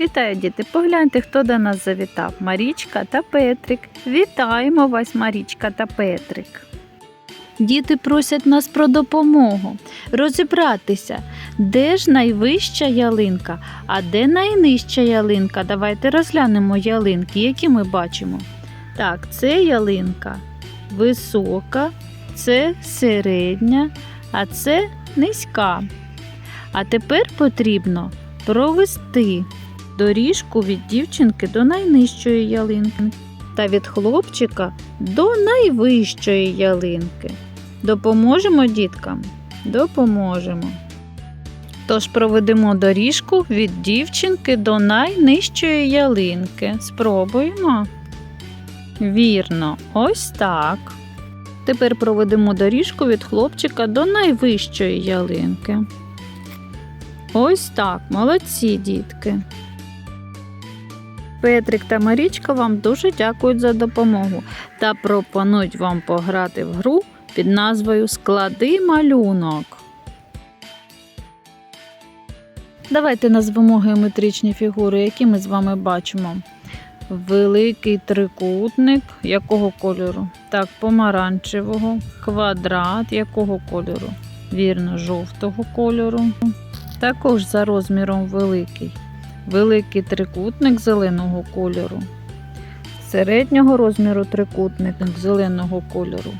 Вітаю, діти! Погляньте, хто до нас завітав. Марічка та Петрик. Вітаємо вас, Марічка та Петрик. Діти просять нас про допомогу, розібратися, де ж найвища ялинка, а де найнижча ялинка. Давайте розглянемо ялинки, які ми бачимо. Так, це ялинка висока, це середня, а це низька. А тепер потрібно провести доріжку від дівчинки до найнижчої ялинки та від хлопчика до найвищої ялинки. Допоможемо діткам? Допоможемо. Тож проведемо доріжку від дівчинки до найнижчої ялинки. Спробуємо. Вірно, ось так. Тепер проведемо доріжку від хлопчика до найвищої ялинки. Ось так, молодці дітки. Петрик та Марічка вам дуже дякують за допомогу та пропонують вам пограти в гру під назвою Склади малюнок. Давайте назвемо геометричні фігури, які ми з вами бачимо. Великий трикутник якого кольору? Так, помаранчевого, квадрат якого кольору? Вірно, жовтого кольору. Також за розміром великий. Великий трикутник зеленого кольору. Середнього розміру трикутник зеленого кольору.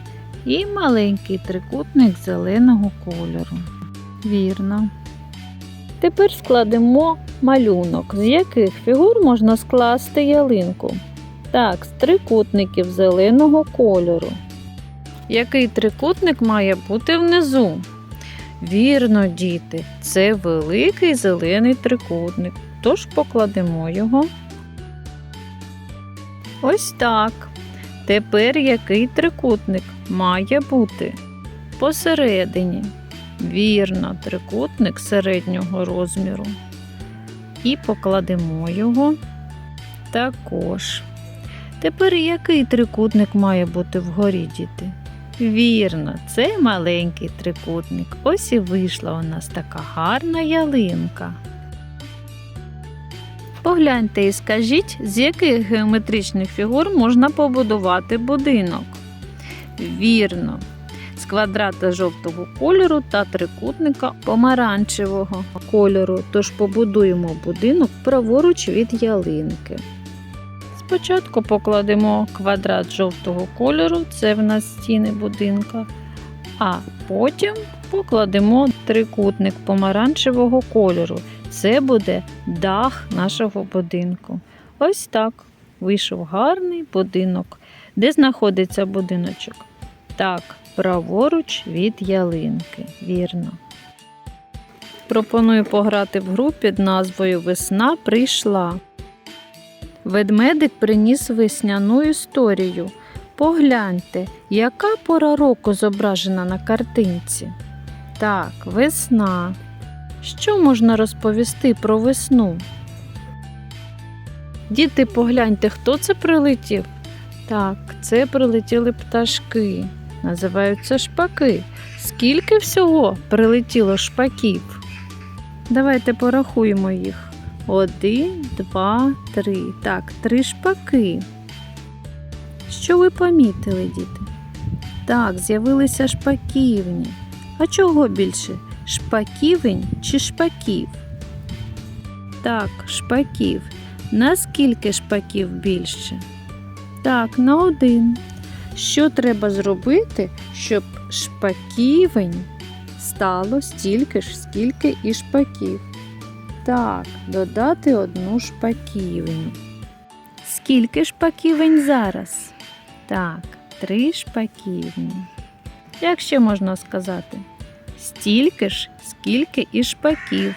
І маленький трикутник зеленого кольору. Вірно. Тепер складемо малюнок, з яких фігур можна скласти ялинку. Так, з трикутників зеленого кольору. Який трикутник має бути внизу? Вірно, діти, це великий зелений трикутник. Тож покладемо його. Ось так. Тепер який трикутник має бути посередині. Вірно, трикутник середнього розміру. І покладемо його також. Тепер який трикутник має бути вгорі, діти? Вірно, це маленький трикутник. Ось і вийшла у нас така гарна ялинка. Погляньте і скажіть, з яких геометричних фігур можна побудувати будинок. Вірно, з квадрата жовтого кольору та трикутника помаранчевого кольору. Тож побудуємо будинок праворуч від ялинки. Спочатку покладемо квадрат жовтого кольору, це в нас стіни будинка, а потім покладемо трикутник помаранчевого кольору. Це буде дах нашого будинку. Ось так вийшов гарний будинок. Де знаходиться будиночок? Так, праворуч від ялинки. Вірно. Пропоную пограти в гру під назвою Весна прийшла. Ведмедик приніс весняну історію. Погляньте, яка пора року зображена на картинці. Так, весна. Що можна розповісти про весну? Діти, погляньте, хто це прилетів? Так, це прилетіли пташки. Називаються шпаки. Скільки всього прилетіло шпаків? Давайте порахуємо їх. Один, два, три. Так, три шпаки. Що ви помітили, діти? Так, з'явилися шпаківні. А чого більше? Шпаківень чи шпаків? Так, шпаків. Наскільки шпаків більше? Так, на один. Що треба зробити, щоб шпаківень стало стільки ж, скільки і шпаків? Так, додати одну шпаківню. Скільки шпаківень зараз? Так, три шпаківні. Як ще можна сказати? Стільки ж, скільки і шпаків.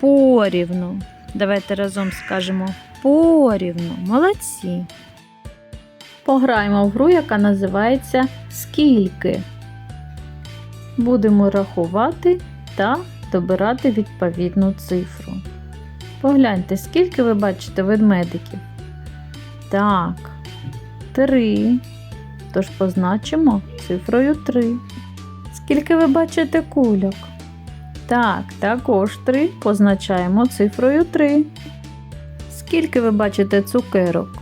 Порівну. Давайте разом скажемо порівну. Молодці. Пограємо в гру, яка називається Скільки. Будемо рахувати та добирати відповідну цифру. Погляньте, скільки ви бачите ведмедиків. Так, три. Тож позначимо цифрою 3. Скільки ви бачите кульок? Так, також 3 позначаємо цифрою 3. Скільки ви бачите цукерок?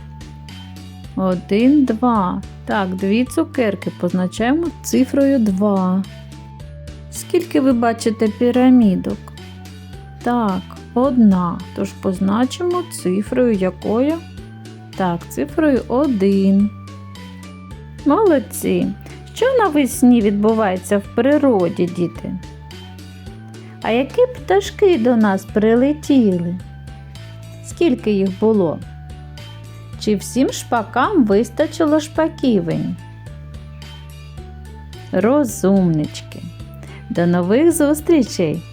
Один, два. Так, дві цукерки позначаємо цифрою 2. Скільки ви бачите пірамідок? Так, одна. Тож позначимо цифрою якою? Так, цифрою 1. Молодці. Що навесні відбувається в природі, діти? А які пташки до нас прилетіли? Скільки їх було? Чи всім шпакам вистачило шпаківень? Розумнички. До нових зустрічей!